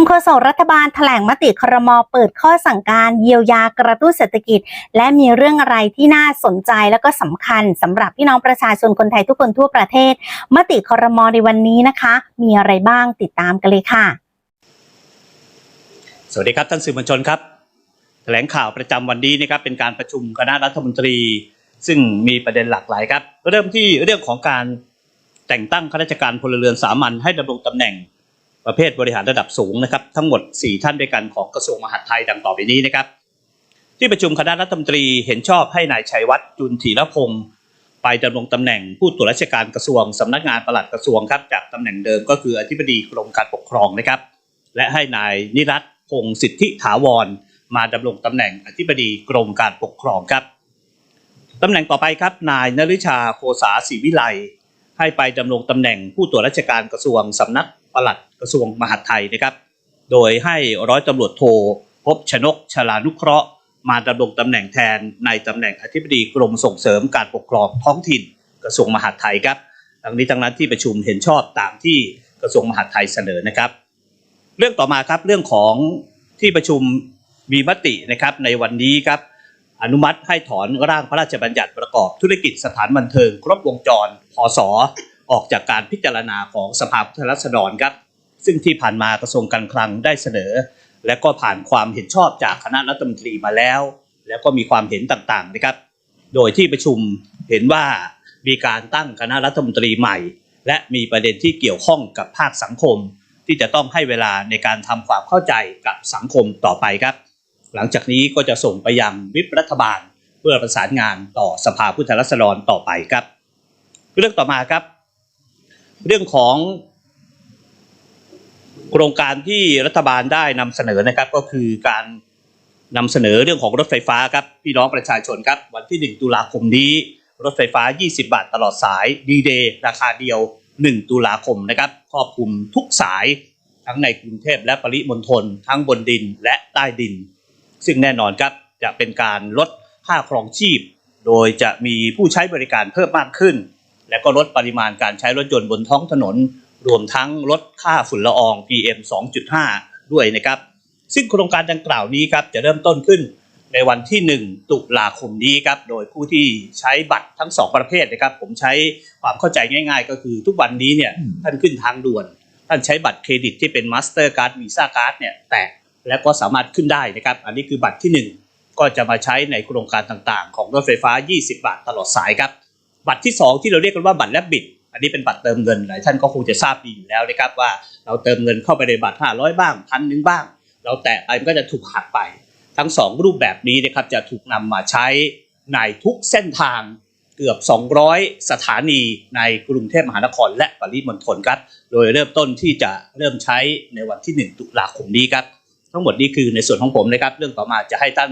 มโฆษกรัฐบาลแถลงมติครมเปิดข้อสั่งการเยียวยากระตุ้นเศรษฐกิจ และมีเรื่องอะไรที่น่าสนใจและก็สำคัญสำหรับพี่น้องประชาชนคนไทยทุกคนทั่วประเทศ มติครมในวันนี้นะคะ มีอะไรบ้างติดตามกันเลยค่ะ สวัสดีครับท่านสื่อมวลชนครับแถลงข่าวประจำวันนี้นะครับเป็นการประชุมคณะรัฐมนตรี ซึ่งมีประเด็นหลากหลายครับ เริ่มที่เรื่องของการแต่งตั้งข้าราชการพลเรือนสามัญให้ดำรงตำแหน่ง ประเภทบริหารระดับสูงนะครับ ทั้งหมด 4 ท่านด้วยกันของกระทรวงมหาดไทยดังต่อไปนี้นะครับ ที่ประชุมคณะรัฐมนตรีเห็นชอบให้นายชัยวัฒน์จุนธีรพงศ์ไปดำรงตำแหน่งผู้ตรวจราชการกระทรวงสำนักงานปลัดกระทรวงครับจากตำแหน่งเดิมก็คืออธิบดีกรมการปกครองนะครับ และให้นายนิรัตพงศ์สิทธิถาวร มาดำรงตำแหน่งอธิบดีกรมการปกครองครับตำแหน่งต่อไปครับนายนฤชาโคสาศรีวิไลให้ไปดำรงตำแหน่งผู้ตรวจราชการกระทรวงสำนักปลัด กระทรวงมหาดไทยนะครับ โดยให้ร้อยตำรวจโทพบชนกชลานุเคราะห์ มาดำรงตำแหน่งแทนในตำแหน่งอธิบดีกรมส่งเสริมการปกครองท้องถิ่น กระทรวงมหาดไทยครับทั้งนี้ทั้งนั้นที่ประชุมเห็นชอบตามที่กระทรวงมหาดไทยเสนอนะครับ เรื่องต่อมาครับเรื่องของที่ประชุมมีมตินะครับในวันนี้ครับอนุมัติให้ถอนร่างพระราชบัญญัติประกอบธุรกิจสถานบันเทิง ครบวงจร พศ ออกจากการพิจารณาของสภาผู้แทนราษฎรครับ ซึ่งที่ผ่านมากระทรวงการคลังได้เสนอ และก็ผ่านความเห็นชอบจากคณะรัฐมนตรีมาแล้ว แล้วก็มีความเห็นต่างๆนะครับ โดยที่ประชุมเห็นว่ามีการตั้งคณะรัฐมนตรีใหม่ และมีประเด็นที่เกี่ยวข้องกับภาคสังคม ที่จะต้องให้เวลาในการทำความเข้าใจกับสังคมต่อไปครับ หลังจากนี้ก็จะส่งไปยังวิปรัฐบาล เพื่อประสานงานต่อสภาผู้แทนราษฎรต่อไปครับ เรื่องต่อมาครับ เรื่องของ โครงการที่รัฐบาลได้นำเสนอนะครับก็คือการนำเสนอเรื่องของรถไฟฟ้าครับพี่น้องประชาชนครับวันที่ 1 ตุลาคมนี้ รถไฟฟ้า 20 บาทตลอดสายดีเดย์ราคาเดียว 1 ตุลาคมนะครับครอบคลุมทุกสายทั้งในกรุงเทพและปริมณฑลทั้งบนดินและใต้ดิน ซึ่งแน่นอนครับจะเป็นการลดค่าครองชีพ โดยจะมีผู้ใช้บริการเพิ่มมากขึ้น และก็ลดปริมาณการใช้รถยนต์บนท้องถนน รวมทั้งลดค่าฝุ่นละออง PM 2.5 ด้วยนะครับ ซึ่งโครงการดังกล่าวนี้ครับจะเริ่มต้นขึ้นในวันที่ 1 ตุลาคมนี้ครับ โดยผู้ที่ใช้บัตรทั้ง 2 ประเภทนะครับ ผมใช้ความเข้าใจง่ายๆ ก็คือทุกวันนี้เนี่ยท่านขึ้นทางด่วน ท่านใช้บัตรเครดิตที่เป็นมาสเตอร์การ์ดวีซ่าการ์ดเนี่ยแตะแล้วก็สามารถขึ้นได้นะครับ อันนี้คือบัตรที่ 1 ก็จะมาใช้ในโครงการต่างๆ ของรถไฟฟ้า 20 บาทตลอดสายครับ บัตรที่ 2 ที่เราเรียกกันว่าบัตรแลบบิด อันนี้เป็นบัตรเติมเงินหลายท่านก็คงจะทราบดีอยู่แล้วนะครับว่าเราเติมเงินเข้าไปในบัตร 500 บ้างพันหนึ่งบ้าง เราแตะไปมันก็จะถูกหักไป ทั้ง 2 รูปแบบนี้นะครับจะถูกนำมาใช้ในทุกเส้นทางเกือบ 200 สถานีในกรุงเทพมหานครและปริมณฑลครับ โดยเริ่มต้นที่จะเริ่มใช้ในวันที่ 1 ตุลาคมนี้ครับ ทั้งหมดนี้คือในส่วนของผมนะครับ เรื่องต่อมาจะให้ท่าน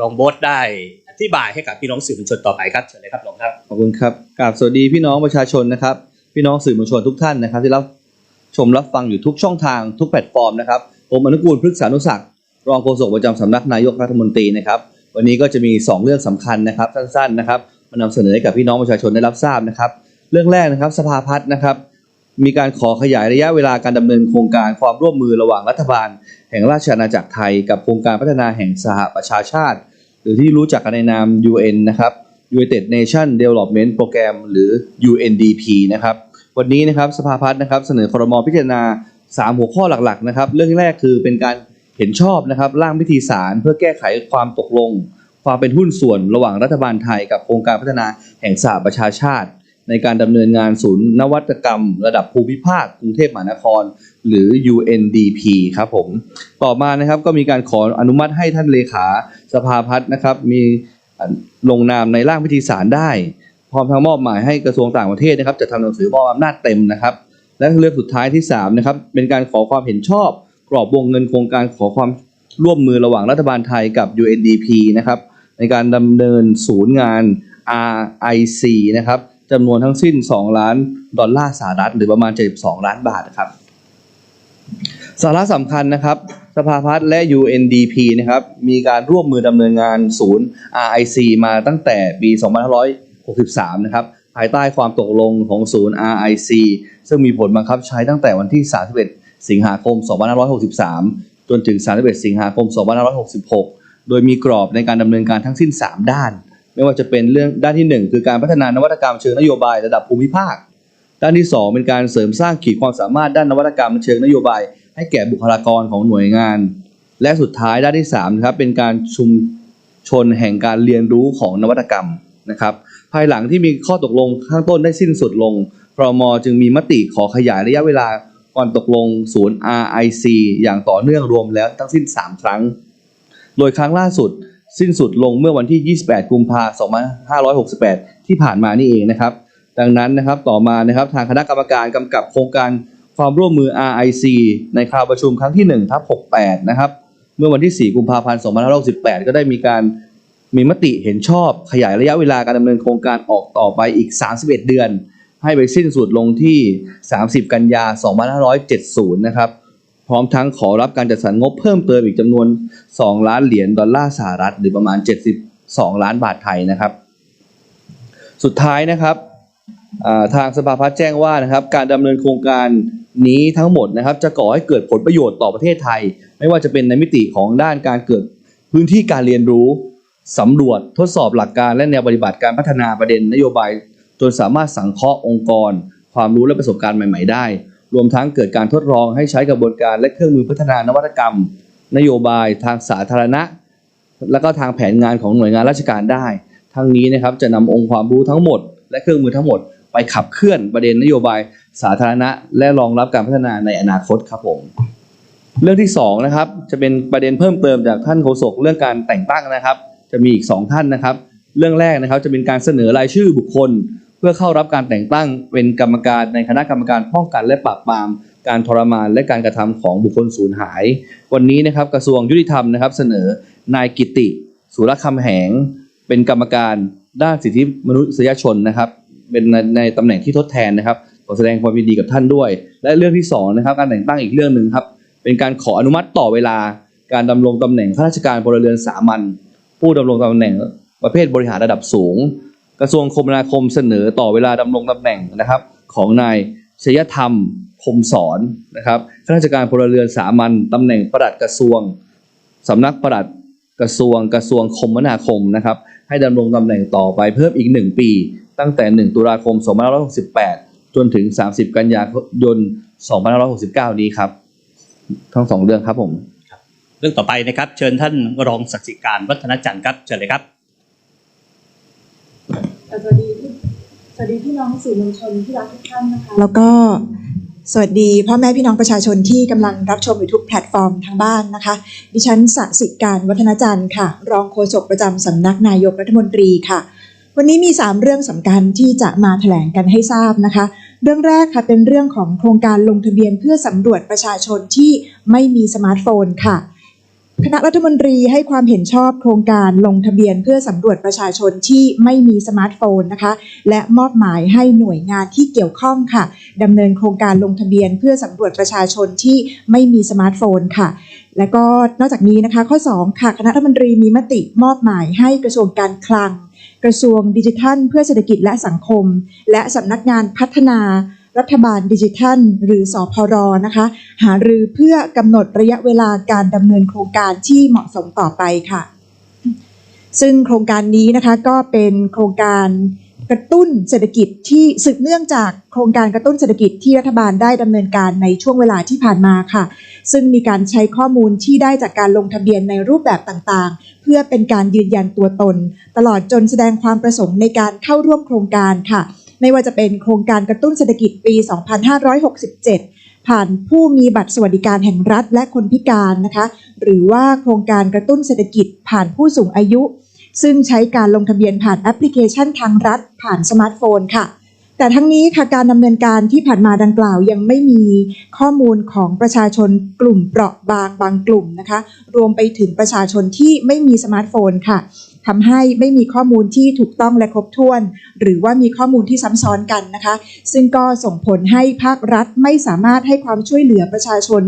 รองโบสได้อธิบายให้กับพี่น้องสื่อมวลชนต่อไปครับเชิญเลยครับรองครับขอบคุณครับกราบสวัสดีพี่น้องประชาชนนะครับ พี่น้องสื่อมวลชนทุกท่านนะครับ ที่รับชมรับฟังอยู่ทุกช่องทางทุกแพลตฟอร์มนะครับผมอนุกูลพฤกษานุศักดิ์รองโฆษกประจำสำนักนายกรัฐมนตรีนะครับวันนี้ก็จะมี 2 เรื่องสำคัญนะครับสั้นๆนะครับมานำเสนอให้กับพี่น้องประชาชนได้รับทราบนะครับ เรื่องแรกนะครับสภาพัฒน์นะครับ มีการขอขยายระยะเวลาการดำเนินโครงการความร่วมมือระหว่างรัฐบาล แห่งราชอาณาจักรไทย กับโครงการพัฒนาแห่งสหประชาชาติ หรือที่รู้จักกันในนาม UN นะครับ United Nations Development Program หรือ UNDP นะครับ วันนี้นะครับสภาพัฒน์นะครับเสนอครมพิจารณา 3 หัวข้อหลักๆนะครับ เรื่องแรกคือเป็นการเห็นชอบนะครับร่างพิธีสารเพื่อแก้ไขความตกลง ความเป็นหุ้นส่วนระหว่างรัฐบาลไทย กับโครงการพัฒนาแห่งสหประชาชาติ ในการดำเนินงานศูนย์นวัตกรรม ระดับภูมิภาคกรุงเทพมหานคร หรือ UNDP ครับผม ต่อมานะครับก็มีการขออนุมัติให้ท่านเลขาสภาพัฒน์นะครับ มีลงนามในร่างพิธีสารได้ พร้อมทั้งมอบหมายให้กระทรวงต่างประเทศนะครับจะทำหนังสือมอบอำนาจเต็มนะครับ และเรื่องสุดท้ายที่3นะครับเป็นการขอความเห็นชอบ กรอบวงเงินโครงการขอความร่วมมือระหว่างรัฐบาลไทยกับ UNDP นะครับในการดำเนินศูนย์งาน RIC นะครับ จำนวนทั้งสิ้น 2 ล้านดอลลาร์สหรัฐหรือประมาณ 72 ล้านบาทนะครับสาระสำคัญนะครับ สภาพัฒน์และ UNDP นะครับ มีการร่วมมือดำเนินงานศูนย์ RIC มาตั้งแต่ปี 2563 นะครับ ภายใต้ความตกลงของศูนย์ RIC ซึ่งมีผลบังคับใช้ตั้งแต่วันที่ 31 สิงหาคม 2563 จนถึง 31 สิงหาคม 2566 โดยมีกรอบในการดำเนินการทั้งสิ้น 3 ด้าน ไม่ว่าจะเป็นเรื่องด้านที่ 1 คือการพัฒนานวัตกรรมเชิงนโยบายระดับภูมิภาค ด้านที่ 2 เป็นการเสริมสร้างขีดความสามารถด้านนวัตกรรมเชิงนโยบาย ให้แก่บุคลากรของหน่วยงาน และสุดท้ายด้านที่3นะครับเป็นการชุมชนแห่งการเรียนรู้ของนวัตกรรมนะครับภายหลังที่มีข้อตกลงข้างต้นได้สิ้นสุดลงครมจึงมีมติขอขยายระยะเวลาก่อนตกลงศูนย์ RIC อย่างต่อเนื่องรวมแล้วทั้งสิ้น 3 ครั้ง โดยครั้งล่าสุด สิ้นสุดลงเมื่อวันที่ 28 กุมภาพันธ์2568 ที่ผ่านมานี่เองนะครับ ดังนั้นนะครับต่อมานะครับทางคณะกรรมการกำกับโครงการความร่วมมือ RIC ในคราวประชุมครั้งที่1ทับ68 นะครับ เมื่อวันที่ 4 กุมภาพันธ์2568 ก็ได้มีการมีมติเห็นชอบขยายระยะเวลาการดำเนินโครงการออกต่อไปอีก 31 เดือน ให้ไปสิ้นสุดลงที่ 30 กันยา 2570 นะครับ พร้อมทั้งขอรับการจัดสรรงบเพิ่มเติมอีกจำนวน 2 ล้านเหรียญดอลลาร์สหรัฐ หรือประมาณ 72 ล้านบาทไทยนะครับ สุดท้ายนะครับทางสภาพัฒน์แจ้งว่านะครับการดำเนินโครงการนี้ทั้งหมดนะครับจะก่อให้เกิดผลประโยชน์ต่อประเทศไทย ไม่ว่าจะเป็นในมิติของด้านการเกิดพื้นที่การเรียนรู้สำรวจทดสอบหลักการและแนวปฏิบัติการพัฒนาประเด็นนโยบาย จนสามารถสังเคราะห์องค์กร ความรู้และประสบการณ์ใหม่ ๆ ได้ รวมทั้งเกิดการทดลองให้ใช้กระบวนการและเครื่องมือพัฒนานวัตกรรม นโยบายทางสาธารณะ และก็ทางแผนงานของหน่วยงานราชการได้ ทั้งนี้นะครับจะนำองค์ความรู้ทั้งหมด และเครื่องมือทั้งหมด ไปขับเคลื่อนประเด็นนโยบายสาธารณะ และรองรับการพัฒนาในอนาคตครับผมเรื่องที่สองนะครับจะเป็นประเด็นเพิ่มเติมจากท่านโฆษกเรื่องการแต่งตั้งนะครับ จะมีอีกสองท่านนะครับ เรื่องแรกนะครับจะเป็นการเสนอรายชื่อบุคคล เพื่อเข้ารับการแต่งตั้งเป็นกรรมการในคณะกรรมการป้องกันและปราบปราม การทรมานและการกระทำของบุคคลสูญหาย วันนี้นะครับกระทรวงยุติธรรมนะครับ เสนอนายกิติ สุรคำแหง เป็นกรรมการด้านสิทธิมนุษยชนนะครับ เป็นในในตำแหน่งที่ทดแทนนะครับขอแสดงความยินดีกับท่านด้วย และเรื่องที่สองนะครับการแต่งตั้งอีกเรื่องหนึ่งครับเป็นการขออนุมัติต่อเวลาการดำรงตำแหน่งข้าราชการพลเรือนสามัญผู้ดำรงตำแหน่งประเภทบริหารระดับสูง กระทรวงคมนาคมเสนอต่อเวลาดำรงตำแหน่งนะครับ ของนายชยธรรมคมสอนนะครับข้าราชการพลเรือนสามัญตำแหน่งปลัดกระทรวงสำนักปลัดกระทรวงกระทรวงคมนาคมนะครับ ให้ดำรงตำแหน่งต่อไปเพิ่มอีก 1 ปี ตั้งแต่ 1 ตุลาคม 2568 จนถึง 30 กันยายน 2569 นี้ครับ ทั้งสองเรื่องครับผม เรื่องต่อไปนะครับ เชิญท่านรองศักสิการวัฒนจันทร์ครับ เชิญเลยครับ สวัสดีพี่สวัสดีพี่น้องสื่อมวลชนที่รักทุกท่านนะคะ แล้วก็สวัสดีพ่อแม่พี่น้องประชาชนที่กำลังรับชมอยู่ทุกแพลตฟอร์มทางบ้านนะคะ ดิฉันสสิการวัฒนจันทร์ค่ะ รองโฆษกประจำสำนักนายกรัฐมนตรีค่ะ วันนี้มี 3 เรื่องสำคัญที่จะมาแถลงกันให้ทราบนะคะ เรื่องแรกค่ะเป็นเรื่องของโครงการลงทะเบียนเพื่อสำรวจประชาชนที่ไม่มีสมาร์ทโฟนค่ะ คณะรัฐมนตรีให้ความเห็นชอบโครงการลงทะเบียนเพื่อสำรวจประชาชนที่ไม่มีสมาร์ทโฟนนะคะ และมอบหมายให้หน่วยงานที่เกี่ยวข้องค่ะดำเนินโครงการลงทะเบียนเพื่อสำรวจประชาชนที่ไม่มีสมาร์ทโฟนค่ะและก็นอกจากนี้นะคะข้อ 2 ค่ะ คณะรัฐมนตรีมีมติมอบหมายให้กระทรวงการคลัง กระทรวงดิจิทัล เพื่อเศรษฐกิจและสังคม และสำนักงานพัฒนา รัฐบาลดิจิทัล หรือสอพรนะคะ หารือเพื่อกำหนดระยะเวลาการดำเนินโครงการที่เหมาะสมต่อไปค่ะ ซึ่งโครงการนี้นะคะก็เป็นโครงการกระตุ้นเศรษฐกิจที่สืบเนื่องจากโครงการกระตุ้นเศรษฐกิจที่รัฐบาลได้ดำเนินการในช่วงเวลาที่ผ่านมาค่ะ ซึ่งมีการใช้ข้อมูลที่ได้จากการลงทะเบียนในรูปแบบต่างๆ เพื่อเป็นการยืนยันตัวตน ตลอดจนแสดงความประสงค์ในการเข้าร่วมโครงการค่ะ ไม่ว่าจะเป็นโครงการกระตุ้นเศรษฐกิจปี 2567 ผ่านผู้มีบัตรสวัสดิการแห่งรัฐและคนพิการนะคะ หรือว่าโครงการกระตุ้นเศรษฐกิจผ่านผู้สูงอายุ ซึ่งใช้การลงทะเบียนผ่านแอปพลิเคชันทางรัฐ ผ่านสมาร์ทโฟนค่ะ แต่ทั้งนี้ค่ะการดำเนินการที่ผ่านมาดังกล่าวยังไม่มีข้อมูลของประชาชนกลุ่มเปราะบางบางกลุ่มนะคะ รวมไปถึงประชาชนที่ไม่มีสมาร์ทโฟนค่ะทำให้ไม่มีข้อมูลที่ถูกต้องและครบถ้วน หรือว่ามีข้อมูลที่ซ้ำซ้อนกันนะคะ ซึ่งก็ส่งผลให้ภาครัฐไม่สามารถให้ความช่วยเหลือประชาชน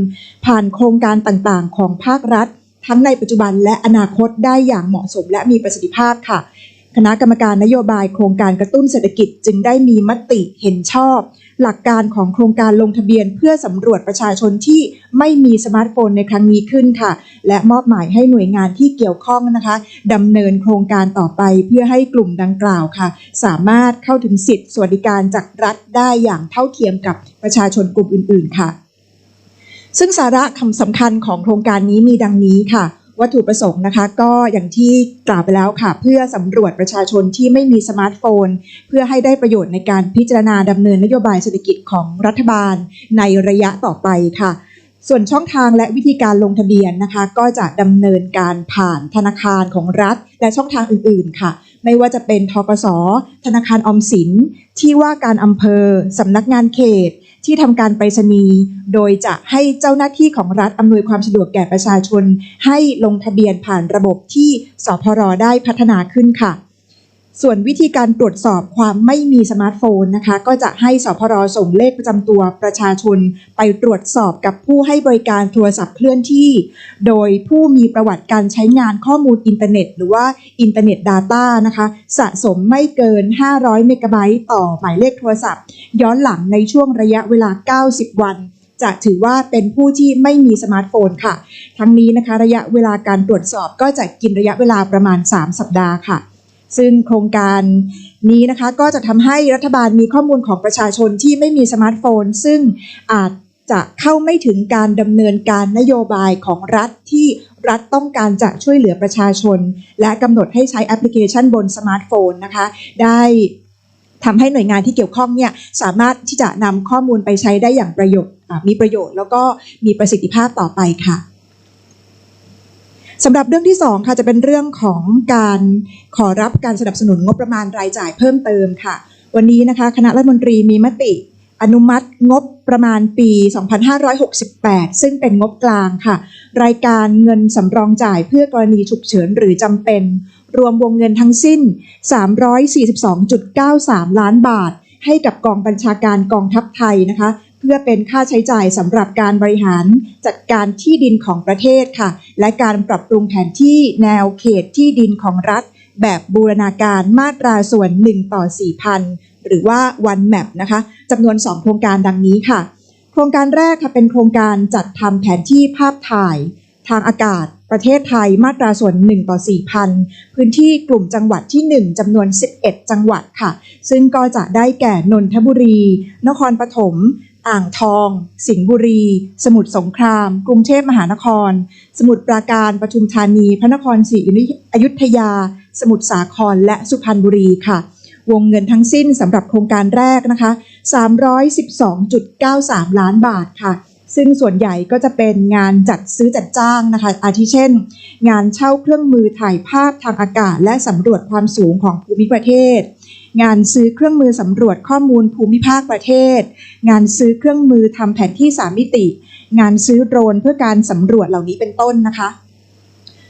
ผ่านโครงการต่างๆ ของภาครัฐ ทั้งในปัจจุบันและอนาคตได้อย่างเหมาะสมและมีประสิทธิภาพค่ะ คณะกรรมการนโยบายโครงการกระตุ้นเศรษฐกิจจึงได้มีมติเห็นชอบ หลักการของโครงการลงทะเบียนเพื่อสำรวจประชาชนที่ไม่มีสมาร์ทโฟนในครั้งนี้ขึ้นค่ะ และมอบหมายให้หน่วยงานที่เกี่ยวข้องนะคะดำเนินโครงการต่อไปเพื่อให้กลุ่มดังกล่าวค่ะ สามารถเข้าถึงสิทธิสวัสดิการจากรัฐได้อย่างเท่าเทียมกับประชาชนกลุ่มอื่น ๆ ค่ะ ซึ่งสาระคำสำคัญของโครงการนี้มีดังนี้ค่ะ วัตถุประสงค์นะคะ ก็อย่างที่กล่าวไปแล้วค่ะ เพื่อสำรวจประชาชนที่ไม่มีสมาร์ทโฟน เพื่อให้ได้ประโยชน์ในการพิจารณาดำเนินนโยบายเศรษฐกิจของรัฐบาลในระยะต่อไปค่ะส่วนช่องทางและวิธีการลงทะเบียนนะคะ ก็จะดำเนินการผ่านธนาคารของรัฐ และช่องทางอื่นๆค่ะ ไม่ว่าจะเป็นทกสธนาคารออมสิน ที่ว่าการอำเภอสำนักงานเขต ที่ทำการไปรษณีย์โดยจะให้เจ้าหน้าที่ของรัฐอำนวยความสะดวกแก่ประชาชน ให้ลงทะเบียนผ่านระบบที่สพรได้พัฒนาขึ้นค่ะ ส่วนวิธีการตรวจสอบความไม่มีสมาร์ทโฟนนะคะ ก็จะให้สพรส่งเลขประจำตัวประชาชน ไปตรวจสอบกับผู้ให้บริการโทรศัพท์เคลื่อนที่ โดยผู้มีประวัติการใช้งานข้อมูลอินเทอร์เน็ต หรือว่าอินเทอร์เน็ต Data นะคะ สะสมไม่เกิน 500 เมกะไบต์ต่อหมายเลขโทรศัพท์ ย้อนหลังในช่วงระยะเวลา 90 วันจะถือว่าเป็นผู้ที่ไม่มีสมาร์ทโฟนค่ะ ทั้งนี้นะคะ ระยะเวลาการตรวจสอบก็จะกินระยะเวลาประมาณ 3 สัปดาห์ค่ะ ซึ่งโครงการนี้นะคะก็จะทำให้รัฐบาลมีข้อมูลของประชาชนที่ไม่มีสมาร์ทโฟน ซึ่งอาจจะเข้าไม่ถึงการดำเนินการนโยบายของรัฐที่รัฐต้องการจะช่วยเหลือประชาชน และกำหนดให้ใช้แอปพลิเคชันบนสมาร์ทโฟนนะคะ ได้ทำให้หน่วยงานที่เกี่ยวข้องเนี่ยสามารถที่จะนำข้อมูลไปใช้ได้อย่างประโยชน์มีประโยชน์ แล้วก็มีประสิทธิภาพต่อไปค่ะ สำหรับเรื่องที่สองค่ะจะเป็นเรื่องของการขอรับการสนับสนุนงบประมาณรายจ่ายเพิ่มเติมค่ะ วันนี้นะคะคณะรัฐมนตรีมีมติ อนุมัติงบประมาณปี 2568 ซึ่งเป็นงบกลางค่ะ รายการเงินสำรองจ่ายเพื่อกรณีฉุกเฉินหรือจำเป็น รวมวงเงินทั้งสิ้น 342.93 ล้านบาท ให้กับกองบัญชาการกองทัพไทยนะคะ เพื่อเป็นค่าใช้จ่ายสำหรับการบริหารจัดการที่ดินของประเทศค่ะ และการปรับปรุงแผนที่แนวเขตที่ดินของรัฐ แบบบูรณาการมาตราส่วน 1 ต่อ 4,000 หรือว่า one map นะคะจำนวน 2 โครงการดังนี้ค่ะ โครงการแรกค่ะเป็นโครงการจัดทำแผนที่ภาพถ่าย ทางอากาศ ประเทศไทยมาตราส่วน 1 ต่อ 4,000 พื้นที่กลุ่มจังหวัดที่ 1จำนวน 11 จังหวัดค่ะ ซึ่งก็จะได้แก่นนทบุรี นครปฐม อ่างทอง สิงห์บุรี สมุทรสงคราม กรุงเทพมหานคร สมุทรปราการปทุมธานี พระนครศรีอยุธยา สมุทรสาคร และสุพรรณบุรีค่ะ วงเงินทั้งสิ้นสำหรับโครงการแรกนะคะ 312.93 ล้านบาทค่ะ ซึ่งส่วนใหญ่ก็จะเป็นงานจัดซื้อจัดจ้างนะคะ อาทิเช่น งานเช่าเครื่องมือถ่ายภาพทางอากาศ และสำรวจความสูงของภูมิประเทศ งานซื้อเครื่องมือสำรวจข้อมูลภูมิภาคประเทศ งานซื้อเครื่องมือทำแผนที่สามมิติ งานซื้อโดรนเพื่อการสำรวจเหล่านี้เป็นต้นนะคะ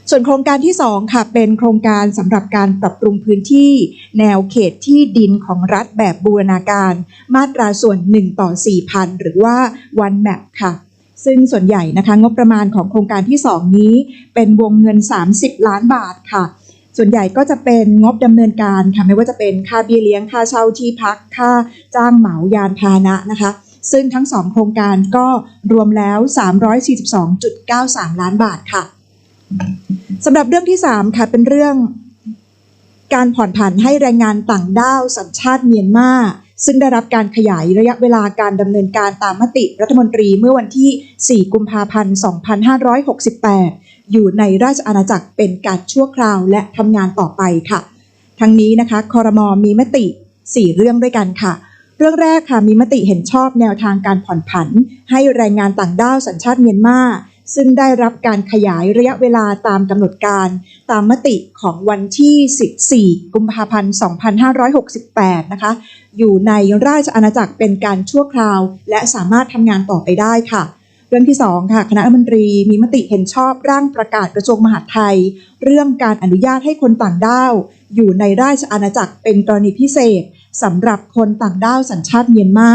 ส่วนโครงการที่ 2 ค่ะเป็นโครงการสำหรับการปรับปรุงพื้นที่ แนวเขตที่ดินของรัฐแบบบูรณาการ มาตราส่วน 1 ต่อ 4,000 หรือว่า one map ค่ะซึ่งส่วนใหญ่นะคะงบประมาณของโครงการที่ 2 นี้ เป็นวงเงิน 30 ล้านบาทค่ะ ส่วนใหญ่ก็จะเป็นงบดำเนินการค่ะไม่ว่าจะเป็นค่าเบี้ยเลี้ยงค่าเช่าที่พักค่าจ้างเหมายานพาหนะนะคะ ซึ่งทั้งสองโครงการก็รวมแล้ว 342.93 ล้านบาทค่ะสำหรับเรื่องที่ 3 ค่ะเป็นเรื่องการผ่อนผันให้แรงงานต่างด้าวสัญชาติเมียนมาซึ่งได้รับการขยายระยะเวลาการดำเนินการตามมติรัฐมนตรีเมื่อวันที่ 4 กุมภาพันธ์ 2568 อยู่ในราชอาณาจักรเป็นการชั่วคราวและทำงานต่อไปค่ะ ทั้งนี้นะคะคอรมอมีมติ 4 เรื่องด้วยกันค่ะ เรื่องแรกค่ะมีมติเห็นชอบแนวทางการผ่อนผัน ให้แรงงานต่างด้าวสัญชาติเมียนมาซึ่งได้รับการขยายระยะเวลาตามกำหนดการ ตามมติของวันที่ 14 กุมภาพันธ์ 2568 นะคะ อยู่ในราชอาณาจักรเป็นการชั่วคราว และสามารถทำงานต่อไปได้ค่ะ เรื่องที่ 2 ค่ะคณะรัฐมนตรีมีมติเห็นชอบร่างประกาศกระทรวงมหาดไทย เรื่องการอนุญาตให้คนต่างด้าว อยู่ในราชอาณาจักรเป็นกรณีพิเศษสำหรับคนต่างด้าวสัญชาติเมียนมา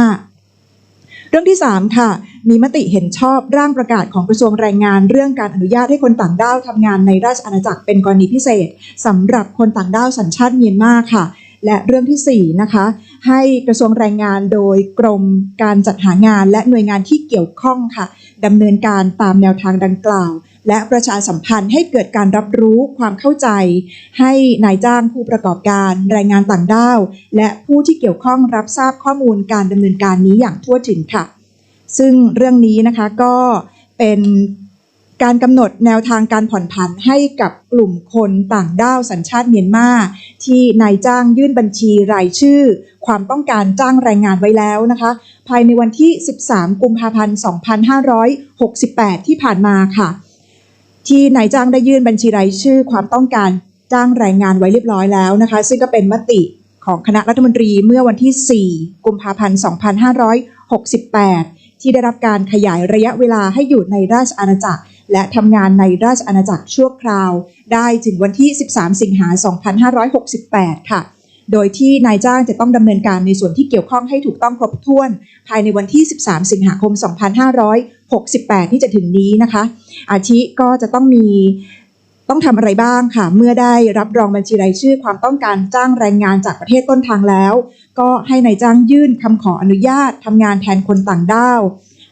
เรื่องที่ 3 ค่ะ มีมติเห็นชอบร่างประกาศของกระทรวงแรงงาน เรื่องการอนุญาตให้คนต่างด้าวทำงานในราชอาณาจักรเป็นกรณีพิเศษสำหรับคนต่างด้าวสัญชาติเมียนมาค่ะ และเรื่องที่ 4 นะคะ ให้กระทรวงแรงงานโดยกรมการจัดหางานและหน่วยงานที่เกี่ยวข้องค่ะดำเนินการตามแนวทางดังกล่าว และประชาสัมพันธ์ให้เกิดการรับรู้ความเข้าใจ ให้นายจ้างผู้ประกอบการแรงงานต่างด้าว และผู้ที่เกี่ยวข้องรับทราบข้อมูลการดำเนินการนี้อย่างทั่วถึงค่ะ ซึ่งเรื่องนี้นะคะก็เป็น การกำหนดแนวทางการผ่อนผันให้กับกลุ่มคนต่างด้าวสัญชาติเมียนมาที่นายจ้างยื่นบัญชีรายชื่อ ความต้องการจ้างแรงงานไว้แล้วนะคะ ภายในวันที่ 13 กุมภาพันธ์ 2568 ที่ผ่านมาค่ะ ที่นายจ้างได้ยื่นบัญชีรายชื่อ ความต้องการจ้างแรงงานไว้เรียบร้อยแล้วนะคะ ซึ่งก็เป็นมติของคณะรัฐมนตรีเมื่อวันที่ 4 กุมภาพันธ์ 2568 ที่ได้รับการขยายระยะเวลาให้อยู่ในราชอาณาจักร และทำงานในราชอาณาจักรชั่วคราว ได้ถึงวันที่ 13 สิงหา 2568 ค่ะ โดยที่นายจ้างจะต้องดำเนินการในส่วนที่เกี่ยวข้องให้ถูกต้องครบถ้วน ภายในวันที่ 13 สิงหาคม 2568 ที่จะถึงนี้นะคะ อาทิก็จะต้องมีต้องทำอะไรบ้างค่ะ เมื่อได้รับรองบัญชีรายชื่อความต้องการจ้างแรงงานจากประเทศต้นทางแล้ว ก็ให้ในายจ้างยื่นคำขออนุญาตทำงานแทนคนต่างด้าว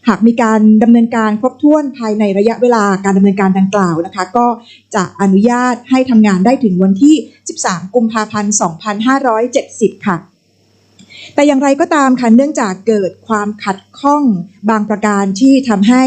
หากมีการดำเนินการครบถ้วนภายในระยะเวลาการดำเนินการดังกล่าวนะคะ ก็จะอนุญาตให้ทำงานได้ถึงวันที่ 13 กุมภาพันธ์ 2570 ค่ะ แต่อย่างไรก็ตามค่ะเนื่องจากเกิดความขัดข้องบางประการที่ทำให้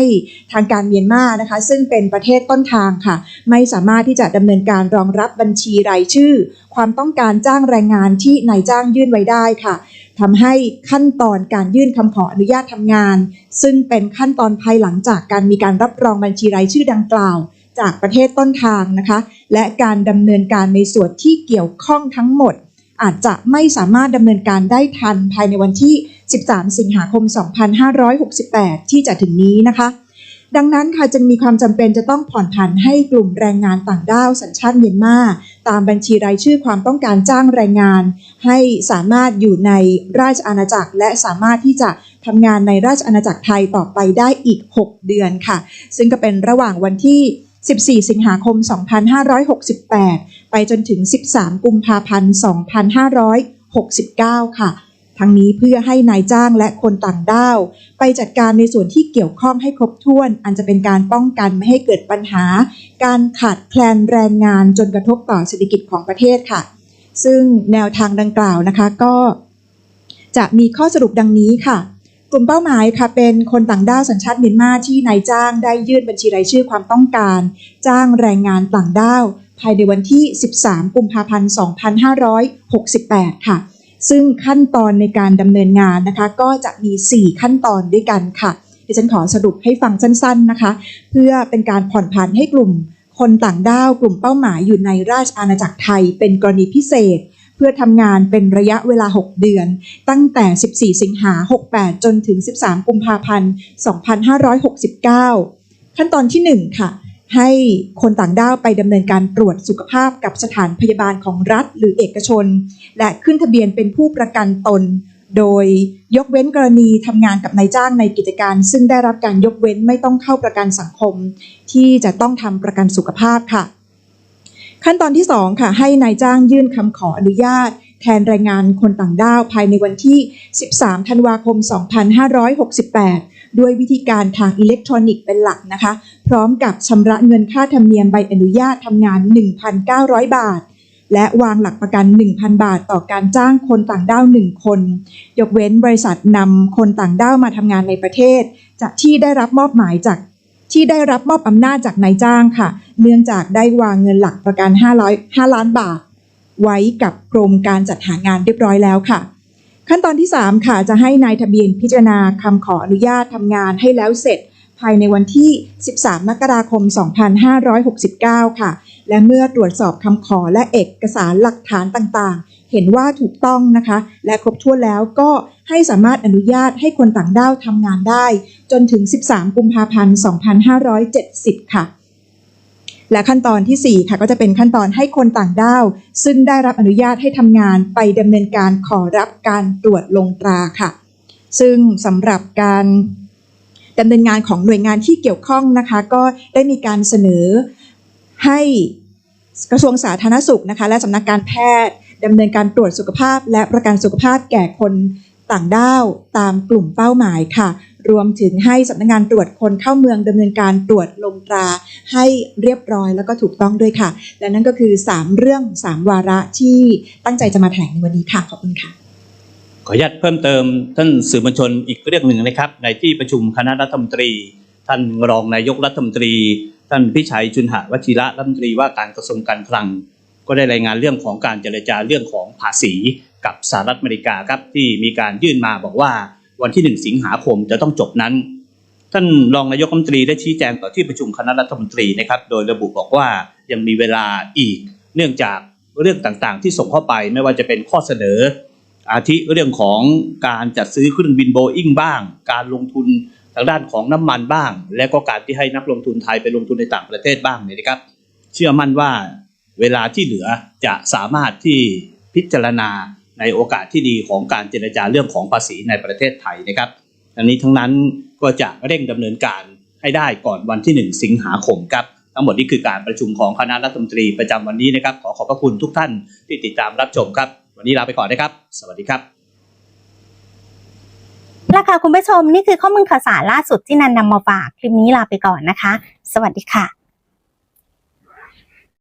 ทางการเมียนมานะคะ ซึ่งเป็นประเทศต้นทางค่ะ ไม่สามารถที่จะดำเนินการรองรับบัญชีรายชื่อ ความต้องการจ้างแรงงานที่นายจ้างยื่นไว้ได้ค่ะทำให้ขั้นตอนการยื่นคำขออนุญาตทำงาน ซึ่งเป็นขั้นตอนภายหลังจากการมีการรับรองบัญชีรายชื่อดังกล่าว จากประเทศต้นทางนะคะ และการดำเนินการในส่วนที่เกี่ยวข้องทั้งหมด อาจจะไม่สามารถดำเนินการได้ทันภายในวันที่ 13 สิงหาคม 2568 ที่จะถึงนี้นะคะ ดังนั้นค่ะจึงมีความจำเป็นจะต้องผ่อนผันให้กลุ่มแรงงานต่างด้าวสัญชาติเมียนมาตามบัญชีรายชื่อความต้องการจ้างแรงงาน ให้สามารถอยู่ในราชอาณาจักร และสามารถที่จะทำงานในราชอาณาจักรไทยต่อไปได้อีก 6 เดือนค่ะ ซึ่งก็เป็นระหว่างวันที่ 14 สิงหาคม 2568 ไปจนถึง 13 กุมภาพันธ์ 2569 ค่ะ ทั้งนี้เพื่อให้นายจ้างและคนต่างด้าว ไปจัดการในส่วนที่เกี่ยวข้องให้ครบถ้วน อันจะเป็นการป้องกันไม่ให้เกิดปัญหา การขาดแคลนแรงงานจนกระทบต่อเศรษฐกิจของประเทศค่ะ ซึ่งแนวทางดังกล่าวนะคะก็ จะมีข้อสรุปดังนี้ค่ะกลุ่มเป้าหมายค่ะเป็นคนต่างด้าวสัญชาติเมียนมาที่นายจ้างได้ยื่นบัญชีรายชื่อความต้องการ จ้างแรงงานต่างด้าว ภายในวันที่ 13 กุมภาพันธ์ 2568 ค่ะ ซึ่งขั้นตอนในการดำเนินงานนะคะ ก็จะมี 4 ขั้นตอนด้วยกันค่ะดิฉันขอสรุปให้ฟังสั้นๆนะคะ เพื่อเป็นการผ่อนผันให้กลุ่ม คนต่างด้าวกลุ่มเป้าหมายอยู่ในราชอาณาจักรไทย เป็นกรณีพิเศษ เพื่อทำงานเป็นระยะเวลา 6 เดือน ตั้งแต่ 14 สิงหา 68 จนถึง 13 กุมภาพันธ์ 2569 ขั้นตอนที่ 1 ค่ะ ให้คนต่างด้าวไปดำเนินการตรวจสุขภาพกับสถานพยาบาลของรัฐหรือเอกชน และขึ้นทะเบียนเป็นผู้ประกันตน โดยยกเว้นกรณีทำงานกับนายจ้างในกิจการ ซึ่งได้รับการยกเว้นไม่ต้องเข้าประกันสังคม ที่จะต้องทำประกันสุขภาพค่ะ ขั้นตอนที่ 2 ค่ะ ให้นายจ้างยื่นคำขออนุญาต แทนแรงงานคนต่างด้าวภายในวันที่ 13 ธันวาคม 2568ด้วยวิธีการทางอิเล็กทรอนิกส์เป็นหลักนะคะ พร้อมกับชำระเงินค่าธรรมเนียมใบอนุญาตทำงาน 1,900 บาท และวางหลักประกัน 1,000 บาทต่อการจ้างคนต่างด้าว 1 คน ยกเว้นบริษัทนำคนต่างด้าวมาทำงานในประเทศ จากที่ได้รับมอบหมายจากที่ได้รับมอบอำนาจจากนายจ้างค่ะ เนื่องจากได้วางเงินหลักประกัน 500 5 ล้านบาท ไว้กับกรมการจัดหางานเรียบร้อยแล้วค่ะ ขั้นตอนที่ 3 ค่ะ จะให้นายทะเบียนพิจารณาคำขออนุญาตทำงานให้แล้วเสร็จ ภายในวันที่ 13 มกราคม 2569 ค่ะ และเมื่อตรวจสอบคำขอและเอกสารหลักฐานต่างๆ เห็นว่าถูกต้องนะคะ และครบถ้วนแล้วก็ให้สามารถอนุญาตให้คนต่างด้าวทำงานได้ จนถึง 13 กุมภาพันธ์ 2570 ค่ะและขั้นตอนทีสี่4 ค่ะก็จะเป็นขั้นตอนให้คนต่างด้าว ซึ่งได้รับอนุญาตให้ทำงานไปดำเนินการขอรับการตรวจลงตราค่ะ ซึ่งสำหรับการ ดำเนินงานของหน่วยงานที่เกี่ยวข้องนะคะ ก็ได้มีการเสนอให้กระทรวงสาธารณสุขนะคะ และสำนักการแพทย์ดำเนินการตรวจสุขภาพ และประกันสุขภาพแก่คนต่างด้าวตามกลุ่มเป้าหมายค่ะ รวมถึงให้สำนักงานตรวจคนเข้าเมืองดำเนินการตรวจลงตราให้เรียบร้อยแล้วก็ถูกต้องด้วยค่ะ และนั่นก็คือ 3 เรื่อง 3 วาระที่ตั้งใจจะมาแถลงในวันนี้ค่ะ ขอบคุณค่ะ ขออนุญาตเพิ่มเติมท่านสื่อมวลชนอีกเรื่องหนึ่งนะครับ ในที่ประชุมคณะรัฐมนตรี ท่านรองนายกรัฐมนตรี ท่านพิชัยจุนหะวชิระรัฐมนตรีว่าการกระทรวงการคลัง ก็ได้รายงานเรื่องของการเจรจาเรื่องของภาษีกับสหรัฐอเมริกาครับที่มีการยื่นมาบอกว่าวันที่หนึ่งสิงหาคมจะต้องจบนั้น ท่านรองนายกรัฐมนตรีได้ชี้แจงต่อที่ประชุมคณะรัฐมนตรีนะครับ โดยระบุบอกว่ายังมีเวลาอีก เนื่องจากเรื่องต่างๆ ที่ส่งเข้าไปไม่ว่าจะเป็นข้อเสนอ อาทิเรื่องของการจัดซื้อเครื่องบินโบอิงบ้าง การลงทุนทางด้านของน้ำมันบ้าง และก็การที่ให้นักลงทุนไทยไปลงทุนในต่างประเทศบ้างเนี่ยนะครับ เชื่อมั่นว่าเวลาที่เหลือจะสามารถที่พิจารณาในโอกาสที่ดีของการเจรจาเรื่องของภาษีในประเทศไทยนะครับทั้งนี้ทั้งนั้นก็จะเร่งดำเนินการให้ได้ก่อนวันที่ 1 สิงหาคมครับทั้งหมดนี้คือการประชุมของคณะรัฐมนตรีประจำวันนี้นะครับ ขอขอบพระคุณทุกท่านที่ติดตามรับชมครับ วันนี้ลาไปก่อนนะครับ สวัสดีครับแล้วค่ะคุณผู้ชมนี่คือข้อมูลข่าวสารล่าสุดที่นันนำมาฝาก คลิปนี้ลาไปก่อนนะคะ สวัสดีค่ะ